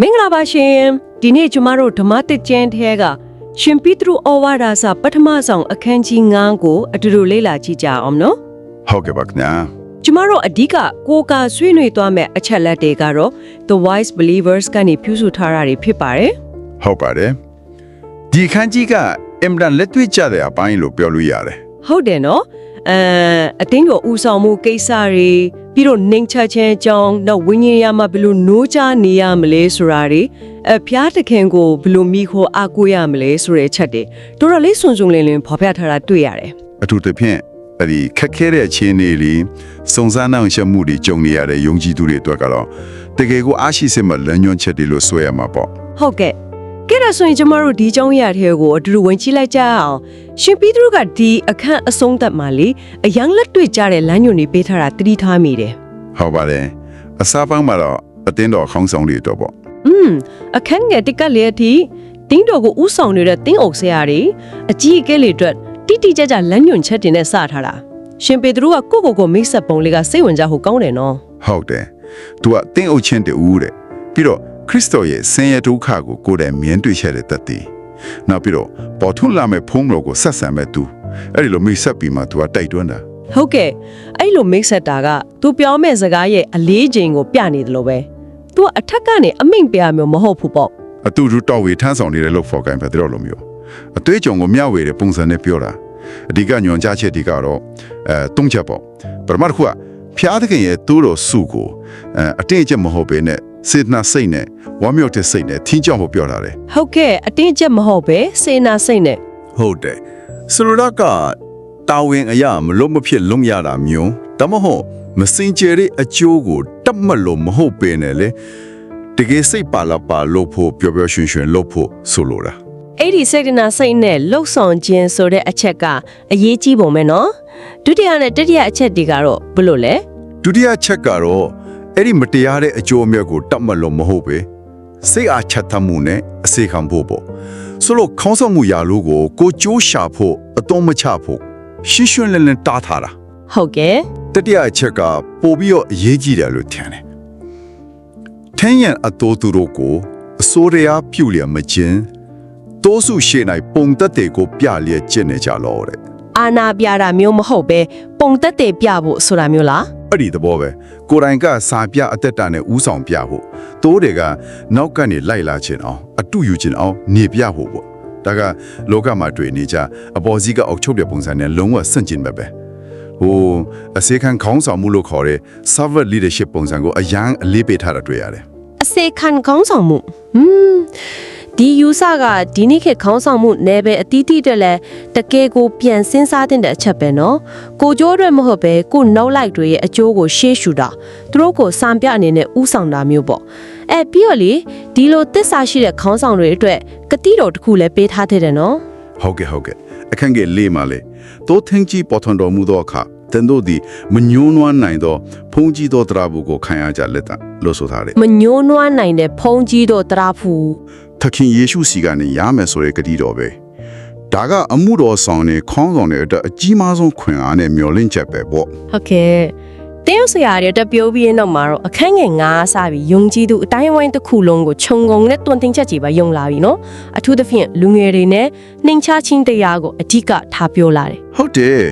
မင်္ဂလာပါရှင်ဒီနေ့ကျမတို့ဓမ္မတစ်ကျမ်းထဲကရှင်ပိတရုဩဝါဒစာပထမဆောင်အခန်းကြီး9ကိုအတူတူလေ့လာကြည့်ကြအောင်နော်ဟုတ်ကဲ့ပါခင်ဗျာကျမတို့အဓိကကိုးကာဆွေးနွေးသွားမယ့်အချက်လက်တွေကတော့ The Wise Believers ကနေပြုစုထားတာတွေဖြစ်ပါတယ်ဟုတ်ပါတယ်ဒီခန်းကြီးကအင်မတန်လက်တွေ့ကျတဲ့အပိုင်းလို့ပြောလို့ရတယ်ဟုတ်တယ်နော် အဲအတင်းကိုဥဆောင်မှုကိစ္စတွေပြီးတော့နှိမ်ချခြင်းအကြောင်းတော့ဝိညာဉ်ရမှာဘယ်လိုနိုးချနေရမလဲဆိုတာတွေအဖျားတခင်ကိုဘယ်လိုမိခိုအားကိုးရမလဲဆိုတဲ့အချက်တွေတော်တော်လေးစွန်စွန်လင်းလင်းဖော်ပြထားတာတွေ့ရတယ်အထူးသဖြင့်အဲ့ဒီခက်ခဲတဲ့အခြေအနေတွေစုံစမ်းနိုင်ရှက်မှုတွေကြုံနေရတဲ့ယုံကြည်သူတွေအတွက်ကတော့တကယ်ကိုအားရှိစစ်မှလမ်းညွှန်ချက်တွေလို့ဆိုရမှာပေါ့ဟုတ်ကဲ့ ကဲဒါဆိုရင်ကျမတို့ဒီကြောင်းရတဲ့ကိုအတူတူဝင်ကြည့်လိုက်ကြအောင်ရှင်ပီတရုကဒီအခန့်အဆုံးသတ်မှာလေအယံလက်တွေ့ကြတဲ့လမ်းညွန်တွေပေးထားတာသတိထားမိတယ်ဟုတ်ပါတယ်အစားပေါင်းမှာတော့အတင်းတော်ခေါင်းဆောင်တွေတော့ပေါ့อืมအခန်းငယ်တစ်ကက်လေးအထိတင်းတော်ကိုဥဆောင်နေတဲ့တင်းအုပ်ဆရာတွေအကြီးအကဲတွေအတွက်တိတိကျကျလမ်းညွန်ချက်တွေနဲ့စထားတာရှင်ပေတရုကကိုကိုကိုမိတ်ဆက်ပုံလေးကစိတ်ဝင်စားဖို့ကောင်းတယ်နော်ဟုတ်တယ်သူကတင်းအုပ်ချင်းတူတဲ့ပြီးတော့ ခရစ်တော်ရဲ့ဆင်းရဲဒုက္ခကိုကိုယ်တိုင်မြင်တွေ့ခဲ့တဲ့တတ်တည်နောက်ပြီးတော့ပေါ်ထွန်းလာမဲ့ဖုံးတော်ကိုဆက်ဆံမဲ့သူအဲ့ဒီလိုမိတ်ဆက်ပြီးမှသူကတိုက်တွန်းတာဟုတ်ကဲ့အဲ့လိုမိတ်ဆက်တာကသူပြောမဲ့စကားရဲ့အလေးချိန်ကိုပြနေတယ်လို့ပဲသူကအထက်ကနေအမိန့်ပြမျိုးမဟုတ်ဘူးပေါ့အတူတူတော်ဝေထမ်းဆောင်နေတဲ့လို့ဖော်ကိုင်ပဲတဲ့လိုမျိုးအသွေးကြုံကိုမျှဝေတဲ့ပုံစံနဲ့ပြောတာအဓိကညွန်ကြားချက်ဒီကတော့အဲတုံးချက်ပေါ့ပရမတ်ခုကဖျားသခင်ရဲ့သူ့တော်စုကိုအဲအတင်းအကျပ်မဟုတ်ဘဲနဲ့ စေတနာစိတ်နဲ့ဝမ်းမြောက်တဲ့စိတ်နဲ့ထင်းကြောက်ဖို့ပြောတာတယ်ဟုတ်ကဲ့အတင်းကျပ်မဟုတ်ပဲစေနာစိတ်နဲ့ဟုတ်တယ်ဆိုလိုတာကတာဝန်အရာမလို့မဖြစ်လုံးရတာမျိုးဒါမှမဟုတ်မစင်ကြယ်တဲ့အကျိုးကိုတတ်မှတ်လို့မဟုတ်ပင်နဲ့လေတကယ်စိတ်ပါလာပါလို့ဖို့ပျော်ပျော်ရွှင်ရွှင်လို့ဖို့ဆိုလိုတာအဲ့ဒီစေတနာစိတ်နဲ့လှုပ်ဆောင်ခြင်းဆိုတဲ့အချက်ကအရေးကြီးပုံပဲနော်ဒုတိယနဲ့တတိယအချက်တွေကတော့ဘယ်လိုလဲ ဒုတိယချက်ကတော့ အဲ့ဒီမတရားတဲ့အကျိုးအမြတ်ကိုတတ်မှတ်လို့မဟုတ်ပဲစိတ်အားချက်သမှုနဲ့အစေခံဖို့ပေါ့ဆိုလို့ခေါင်းဆောင်မှုရာလို့ကိုကိုကြိုးရှာဖို့အတော့မချဖို့ရှင်းရှင်းလင်းလင်းတားထားတာဟုတ်ကဲ့တတိယအချက်ကပို့ပြီးတော့အရေးကြီးတယ်လို့ထင်တယ်။ထင်းရန်အတော်သူတို့ကိုအစိုးရပြုလျက်မခြင်းတိုးစုရှိနိုင်ပုံသက်တွေကိုပြလျက်ကျင့်နေကြလို့တဲ့အာနာပြတာမျိုးမဟုတ်ပဲပုံသက်တဲ့ပြဖို့ဆိုတာမျိုးလား။ အဲ့ဒီသဘောပဲကိုယ်တိုင်ကစာပြအသက်တာနဲ့ဥဆောင်ပြဖို့တိုးတွေကနောက်ကနေလိုက်လာခြင်းအောင်အတူယူခြင်းအောင်နေပြဖို့ပေါ့။ဒါကလောကမှာတွေ့နေကြအပေါ်စီးကအုပ်ချုပ်တဲ့ပုံစံနဲ့လုံးဝဆန့်ကျင်ပဲပဲ။ဟိုအစေခံခေါင်းဆောင်မှုလို့ခေါ်တဲ့ servant leadership ပုံစံကိုအရန်အလေးပေးထားတာတွေ့ရတယ်။အစေခံခေါင်းဆောင်မှုဟွန်း ဒီယူဆကဒီနေ့ခေတ်ခေါင်းဆောင်မှုနယ်ပယ်အတီးတီးတက်လဲတကယ်ကိုပြန်စဉ်းစားတဲ့အချက်ပဲနော်ကိုကျိုးအတွက်မဟုတ်ပဲကိုနောက်လိုက်တွေရဲ့အကျိုးကိုရှေ့ရှုတာသူတို့ကိုစံပြအနေနဲ့ဥဆောင်တာမျိုးပေါ့အဲပြီးတော့လေဒီလိုတစ္ဆာရှိတဲ့ခေါင်းဆောင်တွေအတွက်ကတိတော်တစ်ခုလည်းပေးထားတဲ့တယ်နော်ဟုတ်ကဲ့ဟုတ်ကဲ့အခန့်ကလေးမလေးတိုးထင်းကြီးပေါ်ထွန်တော်မူသောအခါတန်တို့သည်မညှိုးနွမ်းနိုင်သောဖုန်ကြီးသောတရားဘူးကိုခံရကြလက်တာလို့ဆိုထားတယ်မညှိုးနွမ်းနိုင်တဲ့ဖုံးကြီးတို့တရာဖူ သခင်ယေရှုစီကနေရမယ်ဆိုတဲ့ဂတိတော်ပဲဒါကအမှုတော်ဆောင်နဲ့ခေါင်းဆောင်တဲ့အတွက်အကြီးမားဆုံးခွင့်အားနဲ့မျှော်လင့်ချက်ပဲပေါ့ဟုတ်ကဲ့တင်းရုပ်ဆရာတွေတက်ပြောပြီးရင်တော့မှာတော့အခန်းငယ်9စပြီးယုံကြည်သူအတိုင်းအဝိုင်းတစ်ခုလုံးကိုခြုံငုံနဲ့တွန်းတင်ချက်ကြီးပါယုံလာပြီနော်အထူးသဖြင့်လူငယ်တွေနဲ့နှိမ်ချချင်းတရားကိုအဓိကထားပြောလာတယ်ဟုတ်တယ်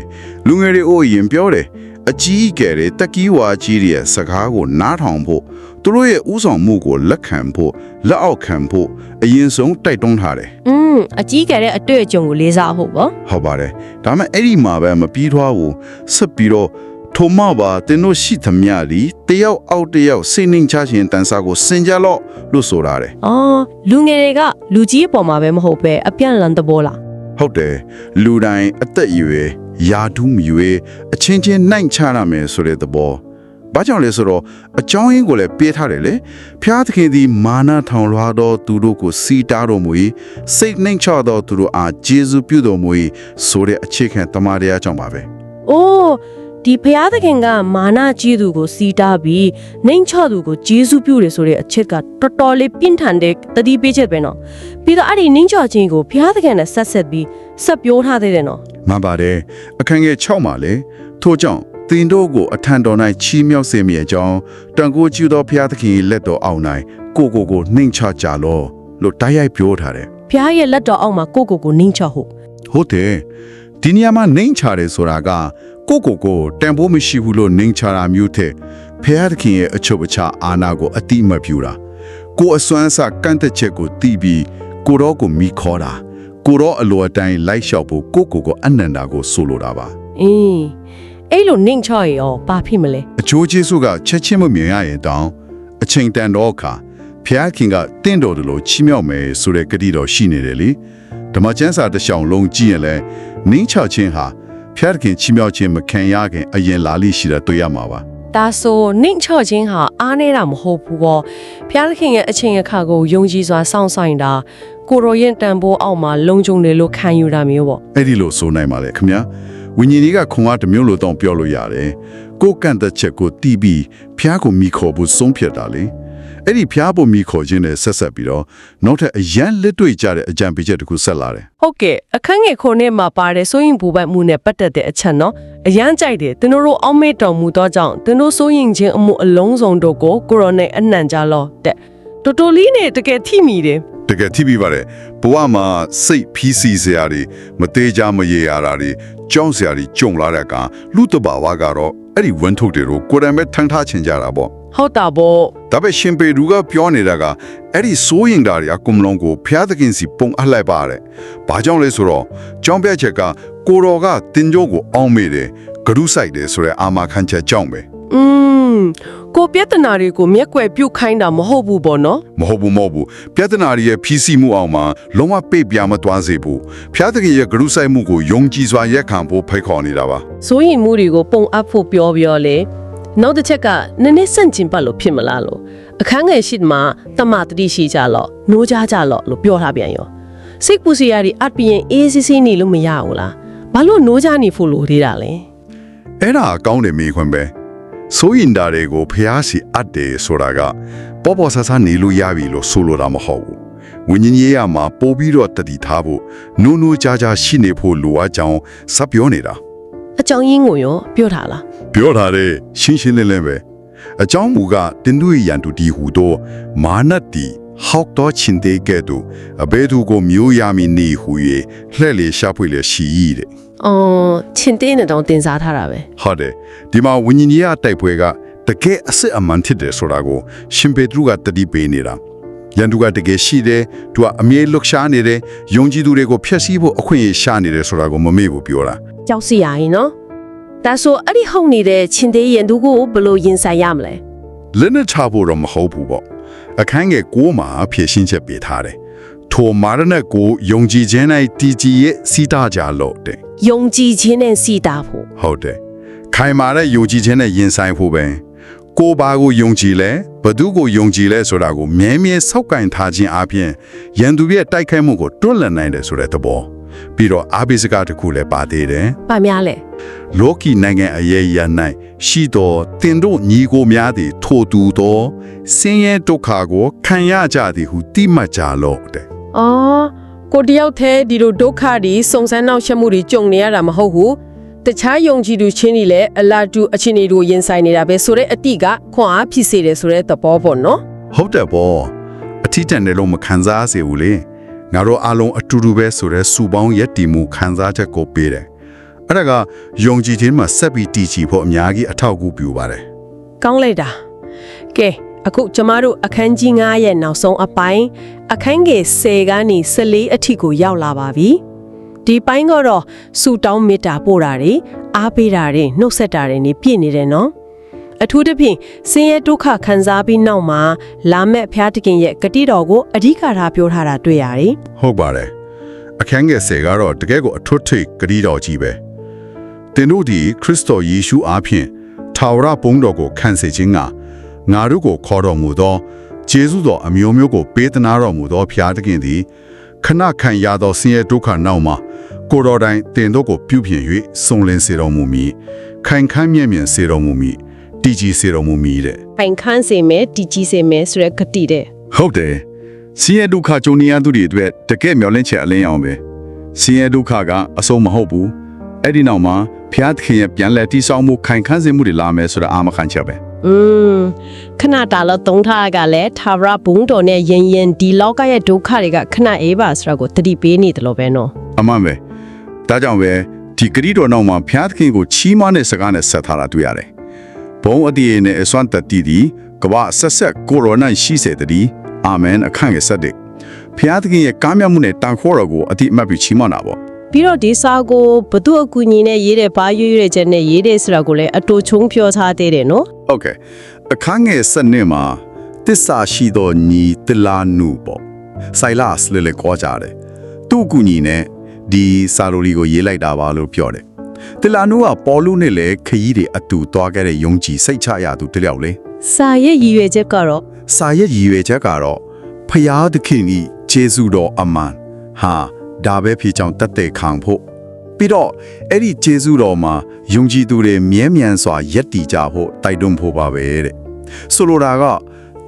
လူငယ်တွေအိုးရင်ပြောတယ် အကြီးအကယ်တွေတက်ကီးဝါကြီးတွေရဲ့စကားကိုနားထောင်ဖို့သူတို့ရဲ့ဥဆောင်မှုကိုလက်ခံဖို့လက်အောက်ခံဖို့အရင်ဆုံးတိုက်တွန်းထားတယ်อืมအကြီးကျယ်တဲ့အတွေ့အကြုံကိုလေးစားဖို့ပေါ့ဟုတ်ပါတယ်ဒါပေမဲ့အဲ့ဒီမှာပဲမပြီးထွားဘူးဆက်ပြီးတော့ထိုမပါတင်တို့ရှိသမျှဒီတယောက်အောက်တယောက်စိတ်နှင်းချခြင်းတန်စာကိုစင်ကြလို့လို့ဆိုတာတယ်အော်လူငယ်တွေကလူကြီးအပေါ်မှာပဲမဟုတ်ပဲအပြန့်လန်သဘောလား ဟုတ်တယ်လူတိုင်းအသက်အရွယ်ယာဒူးမရွေအချင်းချင်းနိုင်ချရမယ်ဆိုတဲ့သဘောဘာကြောင့်လဲဆိုတော့အကြောင်းရင်းကိုလည်းပေးထားတယ်လေဖျားသခင်သည်မာနထောင်လွှားသောသူတို့ကိုစီတားတော်မူ၏စိတ်နှိမ်ချသောသူတို့အားဂျေဇုပြုတော်မူ၏ဆိုတဲ့အခြေခံတမန်တရားကြောင့်ပါပဲအိုး ဒီဖျားသခင်ကမာနကြီးသူကိုစီးတားပြီးနှိမ်ချသူကိုဂျေစုပြုတယ်ဆိုတဲ့အချက်ကတော်တော်လေးပြင်းထန်တဲ့တတိပေးချက်ပဲနော်ပြီးတော့အဲ့ဒီနှိမ်ချခြင်းကိုဖျားသခင်နဲ့ဆက်ဆက်ပြီးဆက်ပြောထားသေးတယ်နော်မှန်ပါတယ်အခန်းငယ်6မှာလေထို့ကြောင့်သင်တို့ကိုအထံတော်၌ချီးမြှောက်စေမည်အကြောင်းတန်ကိုကြည့်သောဖျားသခင်၏လက်တော်အောက်၌ကိုကိုကိုနှိမ်ချကြလောလို့တိုက်ရိုက်ပြောထားတယ်ဖျားရဲ့လက်တော်အောက်မှာကိုကိုကိုနင်းချဟုတ်ဟုတ်တယ်ဒီနေရာမှာနှိမ်ချတယ်ဆိုတာက ကိုကိုကိုတန်ဖိုးမရှိဘူးလို့နှိမ်ချတာမျိုးတဲ့ဖျားသခင်ရဲ့အချုပ်အခြာအာဏာကိုအတိမပြူတာကိုအစွမ်းအစကန့်သက်ချက်ကိုတီးပြီးကိုတော့ကိုမိခေါ်တာကိုတော့အလိုအတိုင်းလိုက်လျှောက်ဖို့ကိုကိုကိုအနန္တာကိုဆိုလိုတာပါအင်းအဲ့လိုနင်းချရေရောဘာဖြစ်မလဲအချိုးကျေးဇူးကချက်ချင်းမမြင်ရရင်တောင်းအချိန်တန်တော့အခါဖျားခင်ကတင့်တော်တယ်လို့ချီးမြှောက်မယ်ဆိုတဲ့ကတိတော်ရှိနေတယ်လေဓမ္မကျမ်းစာတစ်လျှောက်လုံးကြည့်ရင်လည်းနင်းချခြင်းဟာ ဖျားခင်ချီးမြှောက်ခြင်းမခံရခင် အရင်လာလိရှိတာတွေ့ရမှာပါဒါဆိုနင့်ချခြင်းဟာအားနေတာမဟုတ်ဘူးပေါ့ဖျားသခင်ရဲ့အချိန်အခါကိုယုံကြည်စွာစောင့်ဆိုင်တာကိုရောရင်တန်ဖိုးအောက်မှာလုံခြုံတယ်လို့ခံယူတာမျိုးပေါ့အဲ့ဒီလိုဆိုနိုင်ပါလေခင်ဗျာဝိညာဉ်ကြီးကခွန်အားတစ်မျိုးလိုတော့ပြောလို့ရတယ်ကိုယ်ကန့်တဲ့ချက်ကိုတီးပြီးဖျားကိုမိခေါ်ဖို့ဆုံးဖြတ်တာလေ အဲ့ဒီဖျားဖို့မိခေါ်ခြင်းနဲ့ဆက်ဆက်ပြီးတော့နောက်ထပ်အရန်လက်တွေ့ကြတဲ့အကြံပေးချက်တစ်ခုဆက်လာတယ်ဟုတ်ကဲ့အခန်းငယ်ခုနှစ်မှာပါတဲ့စိုးရင်ပူပတ်မှုနဲ့ပတ်သက်တဲ့အချက်နော်အရန်ကြိုက်တယ်သူတို့တို့အောက်မေ့တော်မူသောကြောင့်သူတို့စိုးရင်ခြင်းအမှုအလုံးစုံတို့ကိုကိုရိုနဲ့အနှံကြလောတဲ့တော်တော်လေးနဲ့တကယ်ထိမိတယ်တကယ်ထိပြီးပါတယ်ဘဝမှာစိတ်ဖီးစီစရာတွေမသေးကြမရေရတာတွေကြောင်းစရာတွေကြုံလာတဲ့အခါလူတဘာဝကတော့အဲ့ဒီဝန်ထုတ်တွေကိုကိုယ်တိုင်ပဲထမ်းထားချင်ကြတာပေါ့ ဟုတ်တာပေါ့ဒါပေမဲ့ရှင်ပေသူကပြောနေတာကအဲ့ဒီစိုးရင်တာတွေအကုန်လုံးကိုဖျားသခင်စီပုံအပ်လိုက်ပါတယ်။ဘာကြောင့်လဲဆိုတော့ကြောင်းပြချက်ကကိုတော်ကတင်ကြိုးကိုအောင်းမေတယ်ဂရုစိုက်တယ်ဆိုတဲ့အာမခံချက်ကြောင့်ပဲอืมကိုပြဿနာတွေကိုမျက်ကွယ်ပြုတ်ခိုင်းတာမဟုတ်ဘူးပေါ့နော်မဟုတ်ဘူးမဟုတ်ဘူးပြဿနာတွေရဲ့ဖြီးစီမှုအောင်မှာလုံးဝပိတ်ပြမသွားစေဘူးဖျားသခင်ရဲ့ဂရုစိုက်မှုကိုယုံကြည်စွာရက်ခံဖို့ဖိတ်ခေါ်နေတာပါစိုးရင်မှုတွေကိုပုံအပ်ဖို့ပြောပြောလေ နောက်တစ်ချက်ကနည်းနည်းစန့်ကျင်ပတ်လို့ဖြစ်မလားလို့အခန်းငယ်ရှိမှာတမတတိရှိကြလော့နိုးကြကြလော့လို့ပြောထားပြန်ရောစိတ်ပူစရာတွေအပ်ပြီးရင်အေးစစ်စစ်နေလို့မရဘူးလားဘာလို့နိုးကြနေဖို့လိုသေးတာလဲအဲ့ဒါအကောင်းတယ်မိခွန်းပဲစိုးရင်တာတွေကိုဖျားစီအပ်တယ်ဆိုတာကပေါ်ပေါ်ဆဆနေလို့ရပြီလို့ဆိုလိုတာမဟုတ်ဘူးဝิญဉ်ရေးရမှာပို့ပြီးတော့တတိထားဖို့နူးနူးကြားကြားရှိနေဖို့လိုအပ်ကြောင်းစပ်ပြောနေတာ အကြောင်းရင်းကိုရောပြောထားလားပြောထားတဲ့ရှင်းရှင်းလင်းလင်းပဲအကြောင်းမူကတင်တို့ရန်တူဒီဟူတော့မာနတီဟောက်တော့ချင်းတဲ့ကဲ့သို့အဘဲသူကိုမျိုးရမီနေဟူ၍လှဲ့လေရှာဖွေလေရှိဤတဲ့အော်ချင်းတင်းနဲ့တောင်တင်စားထားတာပဲဟုတ်တယ်ဒီမှာဝิญဉ်ကြီးအတိုက်ပွဲကတကယ်အစစ်အမှန်ဖြစ်တယ်ဆိုတာကိုရှင်ပေတရုကတတိပေးနေတာရန်သူကတကယ်ရှိတယ်သူကအမြဲလှုပ်ရှားနေတယ်ယုံကြည်သူတွေကိုဖျက်ဆီးဖို့အခွင့်အရေးရှာနေတယ်ဆိုတာကိုမမေ့ဘူးပြောတာ ကြောက်စရာရင်နော်ဒါဆိုအဲ့ဒီဟုတ်နေတဲ့ချင်းသေးရင်သူကိုဘယ်လိုရင်ဆိုင်ရမလဲလက်နဲ့ချဖို့တော့မဟုတ်ဘူးပေါ့အခန်းငယ်ကိုမှာဖြည့်ရှင်းချက်ပေးထားတယ်ထိုမာရဏတ်ကိုယုံကြည်ခြင်း၌တည်ကြည်ရဲ့စီးတာကြလို့တဲ့ယုံကြည်ခြင်းနဲ့စီတာဖို့ဟုတ်တယ်ခိုင်မာတဲ့ယုံကြည်ခြင်းနဲ့ယဉ်ဆိုင်ဖို့ပဲကိုယ်ပါကိုယုံကြည်လဲဘသူကိုယုံကြည်လဲဆိုတာကိုမြဲမြဲစောက်ကင်ထားခြင်းအပြင်ရန်သူရဲ့တိုက်ခိုက်မှုကိုတွန်းလှန်နိုင်တယ်ဆိုတဲ့သဘော ပြီးတော့အာဘိစကားတစ်ခုလည်းပါသေးတယ်။ဘာများလဲလောကီနိုင်ငံအရေးရ၌ရှိတော်တင်တို့ညီကိုများသည်ထိုတူသောဆင်းရဲဒုက္ခကိုခံရကြသည်ဟုတိမှတ်ကြလော့တဲ့။အော်ကိုတယောက်တည်းဒီလိုဒုက္ခတွေစုံစမ်းနောက်ရှက်မှုတွေကြုံနေရတာမဟုတ်ဘူး။တခြားယုံကြည်သူချင်းတွေလည်းအလာတူအချင်းတွေရင်ဆိုင်နေတာပဲဆိုတဲ့အတိကခွန်အားဖြစ်စေတယ်ဆိုတဲ့သဘောပေါ့နော်ဟုတ်တယ်ပေါ့အထီးတန်တယ်လို့မခံစားစေဘူးလေ ငါတို့အားလုံးအတူတူပဲဆိုတဲ့စူပေါင်းရက်တီမှုခံစားချက်ကိုပေးတယ်အဲ့ဒါကယုံကြည်ခြင်းမှာဆက်ပြီးတည်ကြည်ဖို့အများကြီးအထောက်အကူပြုပါတယ်။ကောင်းလိုက်တာ။ကဲအခုကျမတို့အခန်းကြီး9ရဲ့နောက်ဆုံးအပိုင်းအခန်းငယ်10ကနေ14အထိကိုရောက်လာပါပြီ။ဒီပိုင်းကတော့စူတောင်းမေတ္တာပို့တာတွေအားပေးတာတွေနှုတ်ဆက်တာတွေနေပြည့်နေတယ်နော်။ အထူးသဖြင့်ဆင်းရဲဒုက္ခခံစားပြီးနောက်မှာလာမဲ့အဖျားတခင်ရဲ့ဂတိတော်ကိုအဓိကထားပြောထားတာတွေ့ရတယ်ဟုတ်ပါတယ်အခန်းငယ်ဆယ်ကတော့တကယ်ကိုအထွတ်ထိပ်ဂရီတော်ကြီးပဲတင်တို့ဒီခရစ်တော်ယေရှုအားဖြင့်ထာဝရဘုန်းတော်ကိုခံစေခြင်းကငါတို့ကိုခေါ်တော်မူသောဂျေဇုတော်အမျိုးမျိုးကိုပေးသနာတော်မူသောဖျားသခင်သည်ခဏခံရသောဆင်းရဲဒုက္ခနောက်မှာကိုတော်တိုင်တင်တို့ကိုပြုပြင်၍စုံလင်စေတော်မူမည်ခိုင်ခန့်မြင့်မြင့်စေတော်မူမည် တည်ကြည်စေတော်မူမည်တဲ့။ပိုင်ခန်းစေမယ်တည်ကြည်စေမယ်ဆိုတဲ့ဂတိတဲ့ဟုတ်တယ်ဆင်းရဲဒုက္ခကြုံနေရသူတွေအတွက်တကယ်မျောလင့်ချက်အလင်းအောင်ပဲဆင်းရဲဒုက္ခကအဆုံးမဟုတ်ဘူးအဲ့ဒီနောက်မှာဖျားသခင်ရဲ့ပြန်လဲတိဆောက်မှုခိုင်ခန့်စေမှုတွေလာမယ်ဆိုတာအာမခံချက်ပဲอืมခဏတာလို့သုံးထားကလည်းသာဝရဘုံတော်နဲ့ရင်ရင်ဒီလောကရဲ့ဒုက္ခတွေကခဏအေးပါဆိုတာကိုတတိပေးနေတယ်လို့ပဲနော်အမှန်ပဲဒါကြောင့်ပဲဒီဂရီတော်နောက်မှာဖျားသခင်ကိုချီးမွမ်းတဲ့စကားနဲ့ဆက်ထားတာတွေ့ရတယ် ဘုံအတည်နဲ့အစွမ်းတတိဒီကဘာဆက်ဆက်ကိုရိုနာရှိစေတည်းအာမင်အခန့်ရဲ့ဆက်တဲ့ဖျားသခင်ရဲ့ကားမြတ်မှုနဲ့တာခေါ်တော်ကိုအတိအမှတ်ပြီးချီးမွမ်းတာပေါ့ပြီးတော့ဒီစာကိုဘသူအကူညီနဲ့ရေးတဲ့ဘာရွရွချက်နဲ့ရေးတဲ့ဆိုတာကိုလည်းအတူချုံပြောထားသေးတယ်နော်ဟုတ်ကဲ့အခန်းငယ်ဆက်နှစ်မှာတစ္ဆာရှိသောညီတလာနုပေါ့ဆိုင်လတ်လေလေခေါ်ကြတယ်သူ့အကူညီနဲ့ဒီစာလိုလီကိုရေးလိုက်တာပါလို့ပြောတယ် တလာနုကပေါ်လူနဲ့လည်းခရီးတွေအတူသွားခဲ့တဲ့ယုံကြည်စိတ်ချရသူတယောက်လေစာရဲ့ရည်ရွယ်ချက်ကတော့စာရဲ့ရည်ရွယ်ချက်ကတော့ဖယားသခင်ဤဂျေစုတော်အမှန်ဟာဒါပဲဖြစ်ကြောင်းတက်တဲ့ခံဖို့ပြီးတော့အဲ့ဒီဂျေစုတော်မှာယုံကြည်သူတွေမြဲမြံစွာယက်တည်ကြဖို့တိုက်တွန်းဖို့ပါပဲတဲ့ဆိုလိုတာက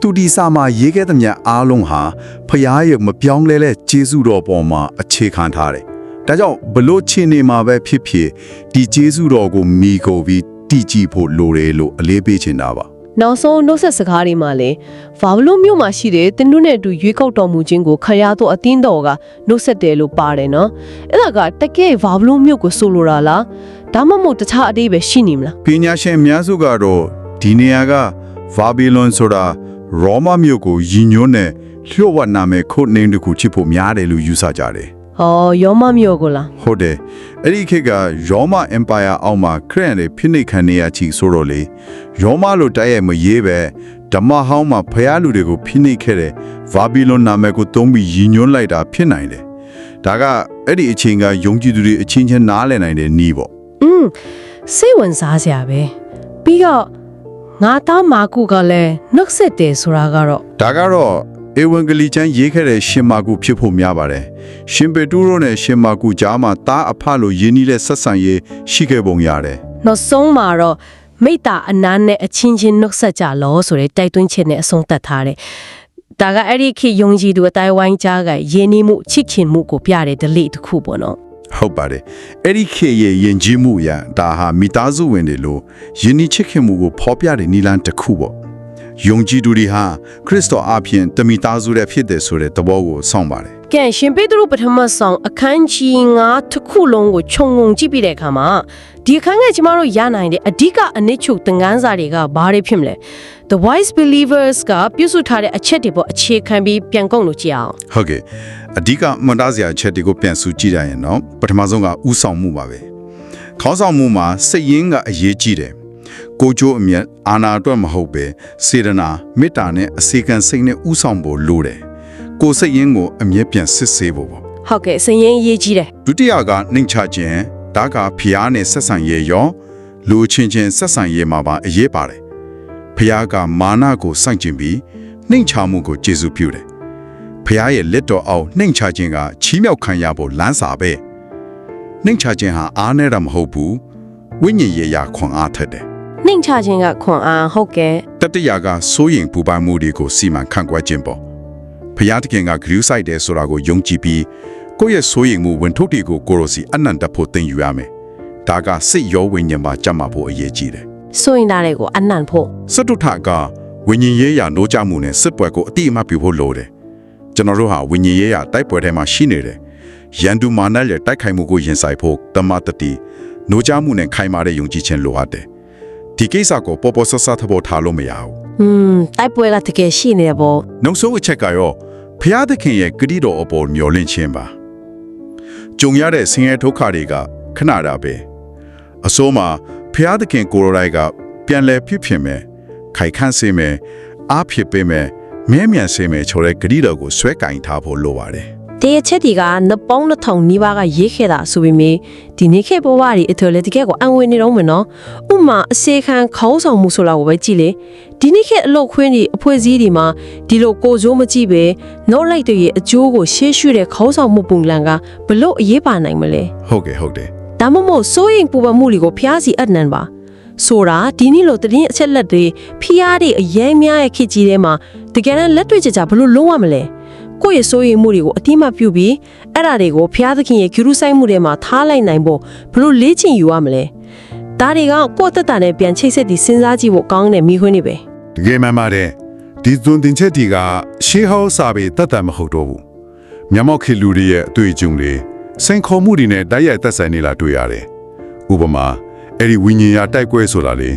သူဒီစာမှာရေးခဲ့တဲ့မြတ်အားလုံးဟာဖယားရဲ့မပြောင်းလဲတဲ့ဂျေစုတော်ပေါ်မှာအခြေခံထားတယ် ဒါကြောင့်ဘလို့ချင်းနေမှာပဲဖြစ်ဖြစ်ဒီဂျေစုတော်ကိုမိကိုပြီးတည်ကြည်ဖို့လိုတယ်လို့အလေးပေးချင်တာပါနောက်ဆုံးနှုတ်ဆက်စကားတွေမှာလည်းဘာဘလို့မြို့မှာရှိတဲ့တင်းတို့နဲ့အတူရွေးကောက်တော်မူခြင်းကိုခရရတော့အတင်းတော်ကနှုတ်ဆက်တယ်လို့ပါတယ်နော်အဲ့ဒါကတကယ်ဘာဘလို့မြို့ကိုဆိုလိုတာလားဒါမှမဟုတ်တခြားအတိတ်ပဲရှိနေမလားပညာရှင်အများစုကတော့ဒီနေရာကဗာဘီလွန်ဆိုတာရောမမြို့ကိုယဉ်ညွန်းတဲ့လျှို့ဝှက်နာမည်ခုတ်နေတစ်ခုချစ်ဖို့များတယ်လို့ယူဆကြတယ် ဟောယောမမြို့ကိုလား။ဟုတ်တယ်။အဲ့ဒီခေတ်ကရောမအင်ပါယာအောက်မှာခရစ်ယာန်တွေဖိနှိပ်ခံနေရချီဆိုတော့လေရောမလိုတိုက်ရိုက်မရေးပဲဓမ္မဟောင်းမှာဖျားလူတွေကိုဖိနှိပ်ခဲ့တဲ့ဗာဘီလွန်နာမည်ကိုသုံးပြီးယဉ်ညွန်းလိုက်တာဖြစ်နိုင်တယ်။ဒါကအဲ့ဒီအချိန်ကယုံကြည်သူတွေအချင်းချင်းနားလည်နိုင်တဲ့နီးပေါ့อืมစိတ်ဝင်စားစရာပဲပြီးတော့ငါသားမာကုကလည်းနှုတ်ဆက်တယ်ဆိုတာကတော့ဒါကတော့ ဧဝံဂေလိကျမ်းရေးခဲ့တဲ့ရှင်မာကုဖြစ်ဖို့များပါတယ်။ရှင်ပေတုရောနဲ့ရှင်မာကုကြားမှာတားအဖလိုယဉ်နီးတဲ့ဆက်ဆံရေးရှိခဲ့ပုံရတယ်နောက်ဆုံးမှာတော့မိတ္တာအနန်းနဲ့အချင်းချင်းနှုတ်ဆက်ကြလောဆိုတဲ့တိုက်တွန်းချက်နဲ့အဆုံးသတ်ထားတယ်။ဒါကအဲ့ဒီခေတ်ယုံကြည်သူအတိုင်းဝိုင်းကြားကယဉ်နီးမှုချစ်ခင်မှုကိုပြတဲ့ delete တစ်ခုပေါ့နော်။ဟုတ်ပါတယ်။အဲ့ဒီခေတ်ရဲ့ယဉ်ကျေးမှုအရဒါဟာမိသားစုဝင်တွေလိုယဉ်နီးချစ်ခင်မှုကိုဖော်ပြတဲ့နီလန်းတစ်ခုပေါ့။ ယုံကြည်သူတွေဟာခရစ်တော်အပြင်တမိသားစုတဲ့ဖြစ်တယ်ဆိုတဲ့သဘောကိုစောင့်ပါတယ်။ကဲရှင်ပေတရုပထမဆောင်အခန်းကြီး9တစ်ခုလုံးကိုခြုံငုံကြည့်ပြီးတဲ့အခါမှာဒီအခန်းကကျမတို့ရနိုင်တဲ့အဓိကအနစ်ချုပ်သင်ခန်းစာတွေကဘာတွေဖြစ်မလဲ။ The wise believers ကပြုစုထားတဲ့အချက်တွေပေါ်အခြေခံပြီးပြန်ကုန်လို့ကြည့်အောင်။ဟုတ်ကဲ့။အဓိကမန္တစရာအချက်တွေကိုပြန်ဆူကြည့်ရရင်တော့ပထမဆုံးကဥဆောင်မှုပါပဲ။ခေါင်းဆောင်မှုမှာစိတ်ရင်းကအရေးကြီးတယ်။ ကိုကြိုးအမျက်အာနာအတွက်မဟုတ်ပဲစေတနာမေတ္တာနဲ့အစေခံစိတ်နဲ့ဥဆောင်ဖို့လိုတယ်။ကိုယ်စိတ်ရင်းကိုအမျက်ပြန်စစ်ဆေးဖို့ပေါ့။ဟုတ်ကဲ့စရင်အရေးကြီးတယ်ဒုတိယကနှိမ်ချခြင်းဒါကဖျားနဲ့ဆက်ဆံရေးရောလူချင်းချင်းဆက်ဆံရေးမှာပါအရေးပါတယ်ဖျားကမာနကိုစိုက်ကျင်ပြီးနှိမ်ချမှုကိုကျေစုပြုတယ်ဖျားရဲ့လက်တော်အောင်နှိမ်ချခြင်းကချီးမြှောက်ခံရဖို့လမ်းစာပဲနှိမ်ချခြင်းဟာအားနဲ့တာမဟုတ်ဘူးဝိညာဉ်ရေးရာခွန်အားထက်တယ်။ နှိမ်ချခြင်းကခွန်အားဟုတ်ကဲ့တတိယကစိုးရင်ပူပန်မှုတွေကိုစီမံခန့်ခွဲခြင်းပေါ့ဖျားတခင်ကဂရုစိုက်တယ်ဆိုတာကိုယုံကြည်ပြီးကိုယ့်ရဲ့စိုးရင်မှုဝင်ထုတ်တွေကိုကိုရိုစီအနန္တဖို့သင်ယူရမယ်ဒါကစိတ်ရောဝိညာဉ်ပါကြမှာဖို့အရေးကြီးတယ်။ဆိုရင်ဒါတွေကိုအနံ့ဖို့စတုထကဝိညာဉ်ရေးရာနိုးကြမှုနဲ့စစ်ပွဲကိုအတိအမှတ်ပြုဖို့လိုတယ်ကျွန်တော်တို့ဟာဝိညာဉ်ရေးရာတိုက်ပွဲထဲမှာရှိနေတယ်ရန်သူမာနရဲ့တိုက်ခိုက်မှုကိုရင်ဆိုင်ဖို့တမတတိနိုးကြမှုနဲ့ခိုင်မာတဲ့ယုံကြည်ခြင်းလိုအပ်တယ် ဒီကိစ္စကိုပေါ်ပေါ်ဆဆသဘောထားလို့မရဘူး။อืมတိုက်ပွဲကတကယ်ရှိနေတယ်ပေါ့နောက်ဆုံးအချက်ကရောဖျားသခင်ရဲ့ဂတိတော်အပေါ်မျှော်လင့်ခြင်းပါကြုံရတဲ့ဆင်းရဲဒုက္ခတွေကခဏတာပဲအစိုးမှာဖျားသခင်ကိုယ်တော်တိုင်ကပြန်လဲဖြစ်ဖြစ်မယ်ခိုင်ခန့်စေမယ်အားဖြစ်ပေးမယ်မဲမြန်စေမယ်ချိုတဲ့ဂတိတော်ကိုဆွဲကင်ထားဖို့လိုပါတယ်။ တရချက်ဒီကနပောင်းတစ်ထောင်နီးပါးကရေးခဲ့တာဆိုပေမဲ့ဒီနေ့ခေတ်ဘဝတွေအထက်လေတကယ်ကိုအံဝင်နေတော့မယ်နော်။ဥပမာအစေခံခေါင်းဆောင်မှုဆိုတာကိုပဲကြည့်လေ။ဒီနေ့ခေတ်အလုပ်ခွင်းတွေအဖွဲ့အစည်းတွေမှာဒီလိုကိုယ်စိုးမကြည့်ပဲနောက်လိုက်တွေရဲ့အကျိုးကိုရှေ့ရှုတဲ့ခေါင်းဆောင်မှုပုံလန်ကဘလို့အရေးပါနိုင်မလဲ။ဟုတ်ကဲ့ဟုတ်တယ်ဒါမှမဟုတ်စိုးရင်ပူပန်မှုတွေကိုဖျားစီအပ်နှံပါဆိုတာဒီနေ့လိုတည်င်းအချက်လက်တွေဖျားတွေအရင်များရဲ့ခေတ်ကြီးထဲမှာတကယ်တမ်းလက်တွေ့ကြကြဘလို့လုံးဝမလဲ ကိုယ့်ရဲ့စိုးရင်မှုတွေကိုအတိမတ်ပြုပြီးအဲ့ဒါတွေကိုဖျားသခင်ရဲ့ဂရုစိုက်မှုတွေမှာထားလိုက်နိုင်ဖို့ဘလို့လေ့ကျင့်ယူရမလဲဒါတွေကကိုယ့်အသက်တာနဲ့ပြန်ချိတ်ဆက်ပြီးစဉ်းစားကြည့်ဖို့ကောင်းတဲ့မိခွန်းတွေပဲတကယ်မှန်ပါတယ်ဒီသွန်သင်ချက်တီကရှေးဟောင်းစာပေတတ်တတ်မဟုတ်တော့ဘူးမြန်မာခေတ်လူတွေရဲ့အတွေ့အကြုံတွေစိန်ခေါ်မှုတွေနဲ့တိုက်ရိုက်သက်ဆိုင်နေလာတွေ့ရတယ်ဥပမာအဲ့ဒီဝိညာဉ်ရတိုက်ကွဲဆိုတာလေ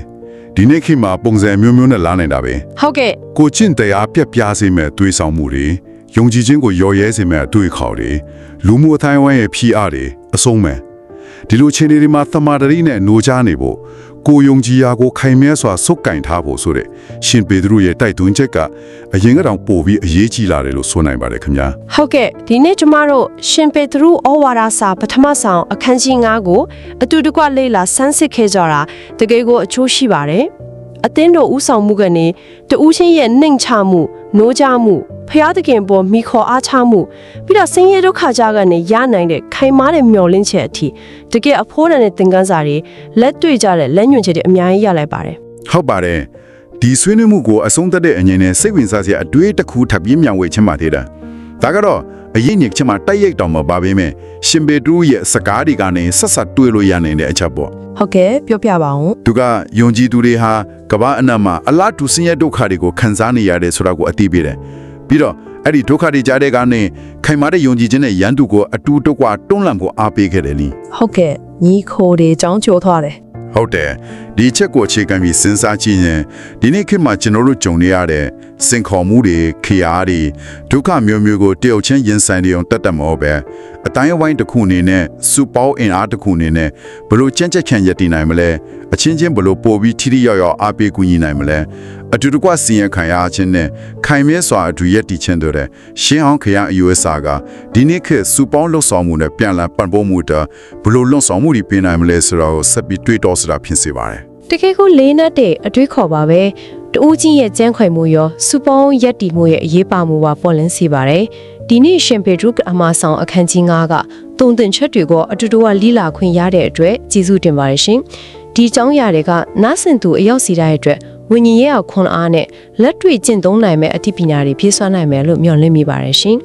ဒီနေ့ခေတ်မှာပုံစံမျိုးမျိုးနဲ့လာနေတာပဲဟုတ်ကဲ့ကိုကျင့်တရားပြက်ပြားစေမဲ့တွေးဆောင်မှုတွေ ယုံကြည်ခြင်းကိုလျော်ရဲစေမဲ့အတွေ့အခေါ်တွေလူမှုအတိုင်းအဝိုင်းရဲ့ဖြီးအားတွေအဆုံးမဲ့ဒီလိုအခြေအနေတွေမှာသမာဓိနဲ့နိုးကြားနေဖို့ကိုယုံကြည်ရာကိုခိုင်မြဲစွာစုပ်ကင်ထားဖို့ဆိုတဲ့ရှင်ပေတရုရဲ့တိုက်တွန်းချက်ကအရင်ကတော့ပို့ပြီးအရေးကြီးလာတယ်လို့ဆိုနိုင်ပါတယ်ခင်ဗျာဟုတ်ကဲ့ဒီနေ့ကျမတို့ရှင်ပေတရုဩဝါဒစာပထမဆောင်အခန်းကြီး9ကိုအတူတကွလေ့လာဆန်းစစ်ခဲ့ကြတာတကယ်ကိုအချိုးရှိပါတယ်အသင်းတော်ဥဆောင်မှုကနေတဦးချင်းရဲ့နှိမ်ချမှုနိုးကြမှု ဖျားသခင်ပေါ်မိခေါ်အားချမှုပြီးတော့ဆင်းရဲဒုက္ခကြကနေရနိုင်တဲ့ခိုင်မာတဲ့မျှော်လင့်ချက်အထိတကယ်အဖိုးတန်တဲ့သင်ခန်းစာတွေလက်တွေ့ကြတဲ့လက်ညွှန်ချက်တွေအများကြီးရလိုက်ပါတယ်ဟုတ်ပါတယ်ဒီဆွေးနွေးမှုကိုအဆုံးသတ်တဲ့အငြင်းနဲ့စိတ်ဝင်စားစရာအတွေ့တစ်ခုထပ်ပြီးမြောင်ဝေချင်ပါသေးတယ်ဒါကတော့အရင်ညချင်မှာတိုက်ရိုက်တောင်မပါပေမဲ့ရှင်ပေတရုရဲ့စကားတွေကနေဆက်ဆက်တွေးလို့ရနိုင်တဲ့အချက်ပေါ့ဟုတ်ကဲ့ပြောပြပါအောင်သူကယုံကြည်သူတွေဟာကမ္ဘာအနက်မှာအလားတူဆင်းရဲဒုက္ခတွေကိုခံစားနေရတယ်ဆိုတာကိုအသိပေးတယ် ပြီးတော့အဲ့ဒီဒုက္ခတွေကြားတဲ့ကနေခိုင်မာတဲ့ယုံကြည်ခြင်းနဲ့ယန္တုကိုအတူတကွတွန်းလှန်ဖို့အားပေးခဲ့တယ်နီဟုတ်ကဲ့ညီခိုတွေចောင်းချိုးသွားတယ်ဟုတ်တယ်ဒီချက်ကိုအခြေခံပြီးစဉ်းစားကြည့်ရင်ဒီနေ့ခေတ်မှာကျွန်တော်တို့ကြုံနေရတဲ့စင်ခေါ်မှုတွေခရာတွေဒုက္ခမျိုးမျိုးကိုတယောက်ချင်းရင်ဆိုင်နေအောင်တတ်တတ်မဟုတ်ပဲအတိုင်းအဝိုင်းတစ်ခုအနေနဲ့စူပေါင်းအင်အားတစ်ခုအနေနဲ့ဘလို့ကြမ်းကြက်ချန်ရည်တည်နိုင်မလဲအချင်းချင်းဘလို့ပို့ပြီးထိထိရောက်ရောက်အားပေးကူညီနိုင်မလဲ အတူတကွစီရင်ခံရခြင်းနဲ့ခိုင်မြဲစွာအတူရက်တည်ခြင်းတို့တဲ့ရှင်းအောင်ခရအယူအဆကဒီနေ့ခေတ်စူပေါင်းလှုပ်ဆောင်မှုနဲ့ပြန်လည်ပံ့ပိုးမှုတဘလို့လွန်ဆောင်မှုတွေပြင်နိုင်မလဲဆိုတော့ဆက်ပြီးတွေးတောဆိုတာဖြစ်စေပါတယ်တကယ်ကိုလေးနက်တဲ့အတွေးခေါ်ပါပဲတူးကြီးရဲ့ကြမ်းခွင်မှုရောစူပေါင်းရက်တီမှုရဲ့အရေးပါမှုပါပေါ်လင်းစေပါတယ်ဒီနေ့ရှင်ပေဒရုကအမဆောင်အခန်းကြီး9ကတုံသင်ချက်တွေကိုအတူတူကလီလာခွင့်ရတဲ့အတွက်ကျေးဇူးတင်ပါတယ်ရှင်ဒီအကြောင်းအရာတွေကနားဆင်သူအရောက်စီတဲ့အတွက် ဝိညာဉ်ရေးအောင်ခွန်အားနဲ့လက်တွေ့ကျင့်သုံးနိုင်မဲ့အသိပညာတွေဖြည့်ဆွမ်းနိုင်မယ်လို့မျှော်လင့်မိပါတယ်ရှင်